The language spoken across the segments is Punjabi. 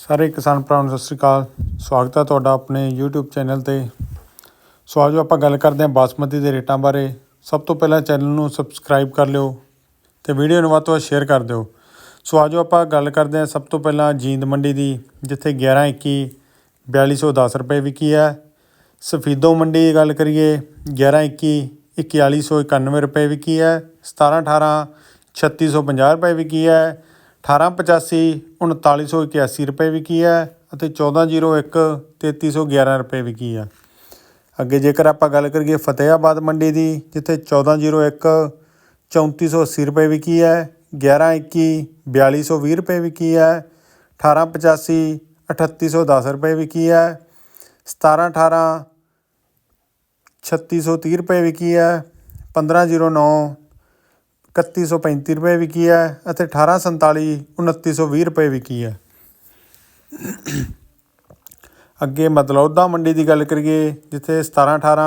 ਸਾਰੇ ਕਿਸਾਨ ਭਰਾਵਾਂ ਨੂੰ ਸਤਿ ਸ੍ਰੀ ਅਕਾਲ। ਸਵਾਗਤ ਹੈ ਤੁਹਾਡਾ ਆਪਣੇ YouTube ਚੈਨਲ ਤੇ। ਸੋ ਆਜੋ ਆਪਾਂ ਗੱਲ ਕਰਦੇ ਹਾਂ ਬਾਸਮਤੀ ਦੇ ਰੇਟਾਂ ਬਾਰੇ। ਸਭ ਤੋਂ ਪਹਿਲਾਂ ਚੈਨਲ ਨੂੰ ਸਬਸਕ੍ਰਾਈਬ ਕਰ ਲਿਓ ਤੇ ਵੀਡੀਓ ਨੂੰ ਵੱਧ ਤੋਂ ਵੱਧ ਸ਼ੇਅਰ ਕਰ ਦਿਓ। ਸੋ ਆਜੋ ਆਪਾਂ ਗੱਲ ਕਰਦੇ ਹਾਂ ਸਭ ਤੋਂ ਪਹਿਲਾਂ ਜੀਂਦ ਮੰਡੀ ਦੀ, ਜਿੱਥੇ 11 21 4210 ਰੁਪਏ ਵਿਕੀ ਹੈ। ਸਫੀਦੋ ਮੰਡੀ ਦੀ ਗੱਲ ਕਰੀਏ 11 21 4191 ਰੁਪਏ ਵਿਕੀ ਹੈ। 17 18 3650 ਰੁਪਏ ਵਿਕੀ ਹੈ। 1885 3981 ਰੁਪਏ ਵਿਕੀ ਹੈ ਅਤੇ 1401 3311 ਰੁਪਏ ਵਿਕੀ ਹੈ। ਅੱਗੇ ਜੇਕਰ ਆਪਾਂ ਗੱਲ ਕਰੀਏ ਫਤਿਹਾਬਾਦ ਮੰਡੀ ਦੀ, ਜਿੱਥੇ 1401 3480 ਰੁਪਏ ਵਿਕੀ ਹੈ 1121 4220 ਰੁਪਏ ਵਿਕੀ ਹੈ 1885 3810 ਰੁਪਏ ਵਿਕੀ ਹੈ 1718 3630 ਰੁਪਏ ਵਿਕੀ ਹੈ 1509 3135 ਰੁਪਏ ਵਿਕੀ ਹੈ ਅਤੇ 1847 2920 ਰੁਪਏ ਵਿਕੀ ਹੈ। ਅੱਗੇ ਮਤਲੌਦਾ ਮੰਡੀ ਦੀ ਗੱਲ ਕਰੀਏ, ਜਿੱਥੇ 17 18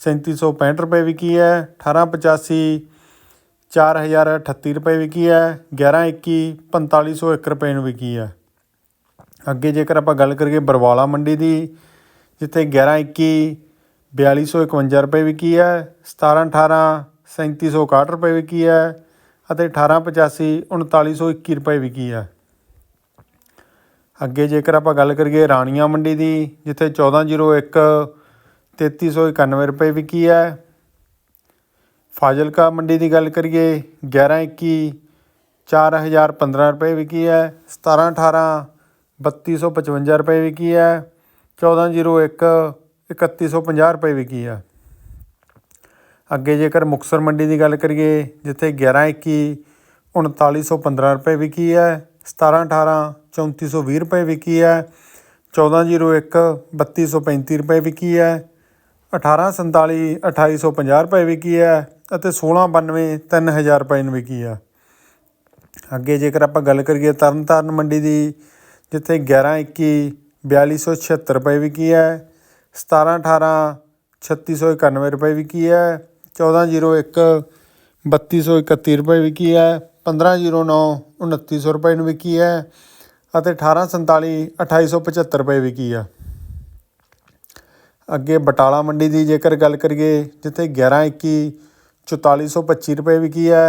3765 ਰੁਪਏ ਵਿਕੀ ਹੈ 1885 4038 ਰੁਪਏ ਵਿਕੀ ਹੈ 11 21 4501 ਰੁਪਏ ਨੂੰ ਵਿਕੀ ਹੈ। ਅੱਗੇ ਜੇਕਰ ਆਪਾਂ ਗੱਲ ਕਰੀਏ ਬਰਵਾਲਾ ਮੰਡੀ ਦੀ, ਜਿੱਥੇ 11 21 4251 ਰੁਪਏ ਵਿਕੀ ਹੈ 17 18 3761 ਰੁਪਏ ਵਿਕੀ ਹੈ ਅਤੇ 1885 3921 ਰੁਪਏ ਵਿਕੀ ਹੈ। ਅੱਗੇ ਜੇਕਰ ਆਪਾਂ ਗੱਲ ਕਰੀਏ ਰਾਣੀਆਂ ਮੰਡੀ ਦੀ, ਜਿੱਥੇ 1401 3391 ਰੁਪਏ ਵਿਕੀ ਹੈ। ਫਾਜ਼ਿਲਕਾ ਮੰਡੀ ਦੀ ਗੱਲ ਕਰੀਏ 1121 4015 ਰੁਪਏ ਵਿਕੀ ਹੈ। 1718 3255 ਰੁਪਏ ਵਿਕੀ ਹੈ। 1401 3150 ਰੁਪਏ ਵਿਕੀ ਹੈ। ਅੱਗੇ ਜੇਕਰ ਮੁਕਸਰ ਮੰਡੀ ਦੀ ਗੱਲ ਕਰੀਏ, ਜਿੱਥੇ 11 21 3915 ਰੁਪਏ ਵਿਕੀ ਹੈ 17 18 3420 ਰੁਪਏ ਵਿਕੀ ਹੈ 1401 3235 ਰੁਪਏ ਵਿਕੀ ਹੈ 1847 2850 ਰੁਪਏ ਵਿਕੀ ਹੈ ਅਤੇ 1692 3000 ਰੁਪਏ ਨੂੰ ਵਿਕੀ ਹੈ। ਅੱਗੇ ਜੇਕਰ ਆਪਾਂ ਗੱਲ ਕਰੀਏ ਤਰਨਤਾਰਨ ਮੰਡੀ ਦੀ, ਜਿੱਥੇ 11 21 4276 ਰੁਪਏ ਵਿਕੀ ਹੈ 17 18 3691 ਰੁਪਏ ਵਿਕੀ ਹੈ 1401 3231 ਰੁਪਏ ਵਿਕੀ ਹੈ 1509 2900 ਰੁਪਏ ਨੂੰ ਵਿਕੀ ਹੈ ਅਤੇ 1847 2875 ਰੁਪਏ ਵਿਕੀ ਆ। ਅੱਗੇ ਬਟਾਲਾ ਮੰਡੀ ਦੀ ਜੇਕਰ ਗੱਲ ਕਰੀਏ, ਜਿੱਥੇ 11 21 4425 ਰੁਪਏ ਵਿਕੀ ਹੈ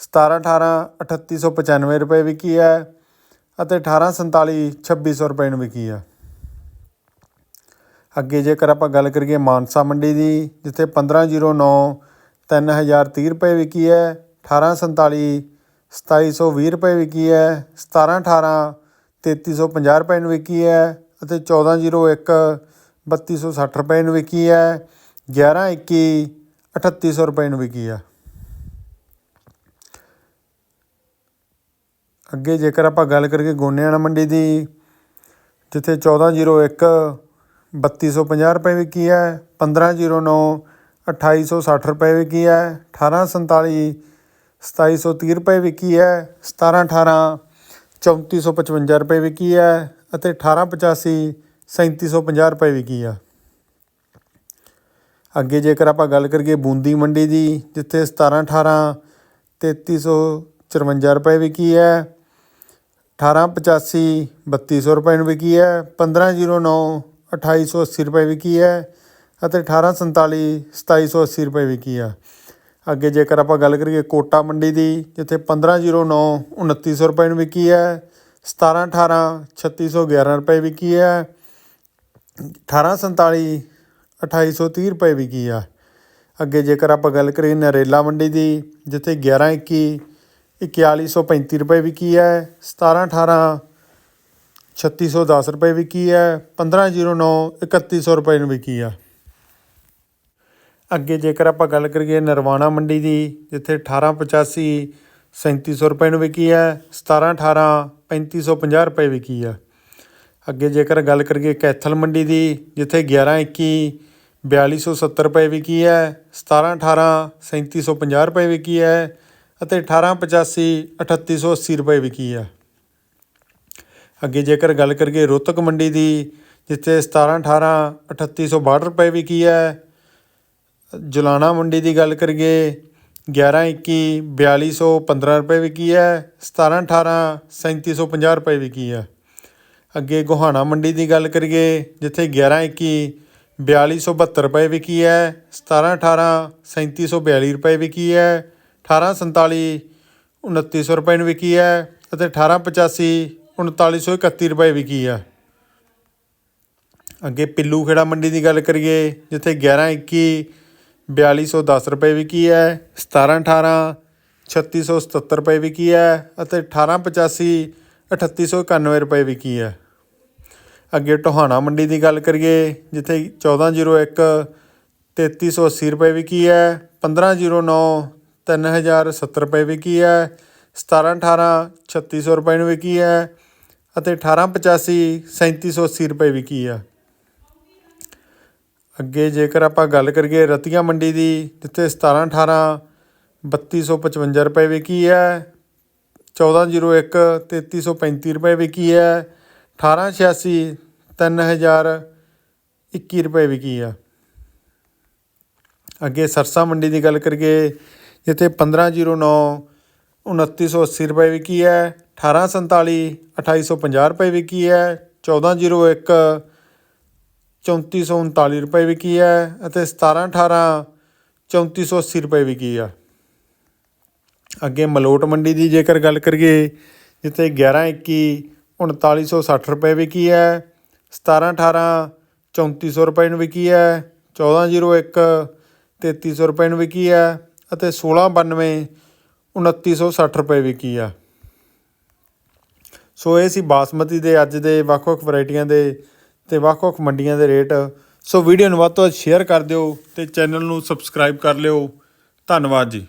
17 18 3895 ਰੁਪਏ ਵਿਕੀ ਹੈ ਅਤੇ 1847 2600 ਰੁਪਏ ਨੂੰ ਵਿਕੀ ਆ। ਅੱਗੇ ਜੇਕਰ ਆਪਾਂ ਗੱਲ ਕਰੀਏ ਮਾਨਸਾ ਮੰਡੀ ਦੀ, ਜਿੱਥੇ 1509 3030 ਰੁਪਏ ਵਿਕੀ ਹੈ 1847 2720 ਰੁਪਏ ਵਿਕੀ ਹੈ 1718 3350 ਰੁਪਏ ਨੂੰ ਵਿਕੀ ਹੈ ਅਤੇ 1401 3260 ਰੁਪਏ ਨੂੰ ਵਿਕੀ ਹੈ 1121 3800 ਰੁਪਏ ਨੂੰ ਵਿਕੀ ਹੈ। ਅੱਗੇ ਜੇਕਰ ਆਪਾਂ ਗੱਲ ਕਰੀਏ ਗੋਨਿਆਣਾ ਮੰਡੀ ਦੀ, ਜਿੱਥੇ 1401 3250 ਰੁਪਏ ਵਿਕੀ ਹੈ 1509 2860 ਰੁਪਏ ਵਿਕੀ ਹੈ 1847 2730 ਰੁਪਏ ਵਿਕੀ ਹੈ 1718 3455 ਰੁਪਏ ਵਿਕੀ ਹੈ ਅਤੇ 1885 3750 ਰੁਪਏ ਵਿਕੀ ਆ ਅੱਗੇ ਜੇਕਰ ਆਪਾਂ ਗੱਲ ਕਰੀਏ ਬੂੰਦੀ ਮੰਡੀ ਦੀ ਜਿੱਥੇ 17 18 3354 ਰੁਪਏ ਵਿਕੀ ਹੈ 1885 3200 ਰੁਪਏ ਨੂੰ ਵਿਕੀ ਹੈ 1509 2880 ਰੁਪਏ ਵਿਕੀ ਹੈ ਅਤੇ 1847 2780 ਰੁਪਏ ਵਿਕੀ ਆ। ਅੱਗੇ ਜੇਕਰ ਆਪਾਂ ਗੱਲ ਕਰੀਏ ਕੋਟਾ ਮੰਡੀ ਦੀ, ਜਿੱਥੇ 1509 2900 ਰੁਪਏ ਨੂੰ ਵਿਕੀ ਹੈ 17 18 3611 ਰੁਪਏ ਵਿਕੀ ਹੈ 1847 2830 ਰੁਪਏ ਵਿਕੀ ਆ। ਅੱਗੇ ਜੇਕਰ ਆਪਾਂ ਗੱਲ ਕਰੀਏ ਨਰੇਲਾ ਮੰਡੀ ਦੀ, ਜਿੱਥੇ 11 21 4135 ਰੁਪਏ ਵਿਕੀ ਹੈ 17 18 3610 ਰੁਪਏ ਵਿਕੀ ਹੈ 1509 3100 ਰੁਪਏ ਨੂੰ ਵਿਕੀ ਆ। ਅੱਗੇ ਜੇਕਰ ਆਪਾਂ ਗੱਲ ਕਰੀਏ ਨਰਵਾਣਾ ਮੰਡੀ ਦੀ, ਜਿੱਥੇ 1885 3700 ਰੁਪਏ ਨੂੰ ਵਿਕੀ ਹੈ 17 18 3550 ਰੁਪਏ ਵਿਕੀ ਆ। ਅੱਗੇ ਜੇਕਰ ਗੱਲ ਕਰੀਏ ਕੈਥਲ ਮੰਡੀ ਦੀ, ਜਿੱਥੇ 11 21 4270 ਰੁਪਏ ਵਿਕੀ ਹੈ 17 18 3750 ਰੁਪਏ ਵਿਕੀ ਹੈ, ਅਤੇ 1885 3880 ਰੁਪਏ ਵਿਕੀ ਹੈ ਅੱਗੇ ਜੇਕਰ ਗੱਲ ਕਰੀਏ ਰੋਹਤਕ ਮੰਡੀ ਦੀ, ਜਿੱਥੇ 17 18 3862 ਰੁਪਏ ਵਿਕੀ ਹੈ, ਜੁਲਾਣਾ ਮੰਡੀ ਦੀ ਗੱਲ ਕਰੀਏ 11 21 4215 ਰੁਪਏ ਵਿਕੀ ਹੈ 17 18 3750 ਰੁਪਏ ਵਿਕੀ ਹੈ। ਅੱਗੇ ਗੋਹਾਣਾ ਮੰਡੀ ਦੀ ਗੱਲ ਕਰੀਏ, ਜਿੱਥੇ 11 21 4272 ਰੁਪਏ ਵਿਕੀ ਹੈ 17 18 3742 ਰੁਪਏ ਵਿਕੀ ਹੈ 18 47 2900 ਰੁਪਏ ਨੂੰ ਵਿਕੀ ਹੈ, ਅਤੇ 18 85 3931 ਰੁਪਏ ਵਿਕੀ ਹੈ ਅੱਗੇ ਪਿੱਲੂ ਖੇੜਾ ਮੰਡੀ ਦੀ ਗੱਲ ਕਰੀਏ, ਜਿੱਥੇ 11 21 4210 ਰੁਪਏ ਵਿਕੀ ਹੈ 17 18 3677 ਰੁਪਏ ਵਿਕੀ ਹੈ ਅਤੇ 18 85 3891 ਰੁਪਏ ਵਿਕੀ ਹੈ ਅੱਗੇ ਟੋਹਾਣਾ ਮੰਡੀ ਦੀ ਗੱਲ ਕਰੀਏ, ਜਿੱਥੇ 1401 3380 ਰੁਪਏ ਵਿਕੀ ਹੈ 1509 3070 ਰੁਪਏ ਵਿਕੀ ਹੈ 17 18 3600 ਰੁਪਏ ਨੂੰ ਵਿਕੀ ਹੈ ਅਤੇ 1885 3780 ਰੁਪਏ ਵਿਕੀ ਆ। ਅੱਗੇ ਜੇਕਰ ਆਪਾਂ ਗੱਲ ਕਰੀਏ ਰਤੀਆ ਮੰਡੀ ਦੀ, ਜਿੱਥੇ 17 18 3255 ਰੁਪਏ ਵਿਕੀ ਹੈ 1401 3335 ਰੁਪਏ ਵਿਕੀ ਹੈ 1886 3021 ਰੁਪਏ ਵਿਕੀ ਆ। ਅੱਗੇ ਸਰਸਾ ਮੰਡੀ ਦੀ ਗੱਲ ਕਰੀਏ, ਜਿੱਥੇ 1509 2980 ਰੁਪਏ ਵਿਕੀ ਹੈ 1847 2850 ਰੁਪਏ ਵਿਕੀ ਹੈ 1401 3439 ਰੁਪਏ ਵਿਕੀ ਹੈ ਅਤੇ 1718 3480 ਰੁਪਏ ਵਿਕੀ ਆ। ਅੱਗੇ ਮਲੋਟ ਮੰਡੀ ਦੀ ਜੇਕਰ ਗੱਲ ਕਰੀਏ, ਜਿੱਥੇ 11 21 3960 ਰੁਪਏ ਵਿਕੀ ਹੈ 17 18 3400 ਰੁਪਏ ਨੂੰ ਵਿਕੀ ਹੈ 1401 3300 ਰੁਪਏ ਨੂੰ ਵਿਕੀ ਹੈ ਅਤੇ 1692 2960 ਰੁਪਏ ਵਿਕੀ ਆ। ਸੋ ਇਹ ਸੀ ਬਾਸਮਤੀ ਦੇ, ਅੱਜ ਦੇ ਵੱਖ-ਵੱਖ ਵੈਰਾਈਟੀਆਂ ਦੇ ਤੇ ਵੱਖ-ਵੱਖ ਮੰਡੀਆਂ ਦੇ ਰੇਟ। ਸੋ ਵੀਡੀਓ ਨੂੰ ਵੱਧ ਤੋਂ ਵੱਧ ਸ਼ੇਅਰ ਕਰ ਦਿਓ ਤੇ ਚੈਨਲ ਨੂੰ ਸਬਸਕ੍ਰਾਈਬ ਕਰ ਲਿਓ। ਧੰਨਵਾਦ ਜੀ।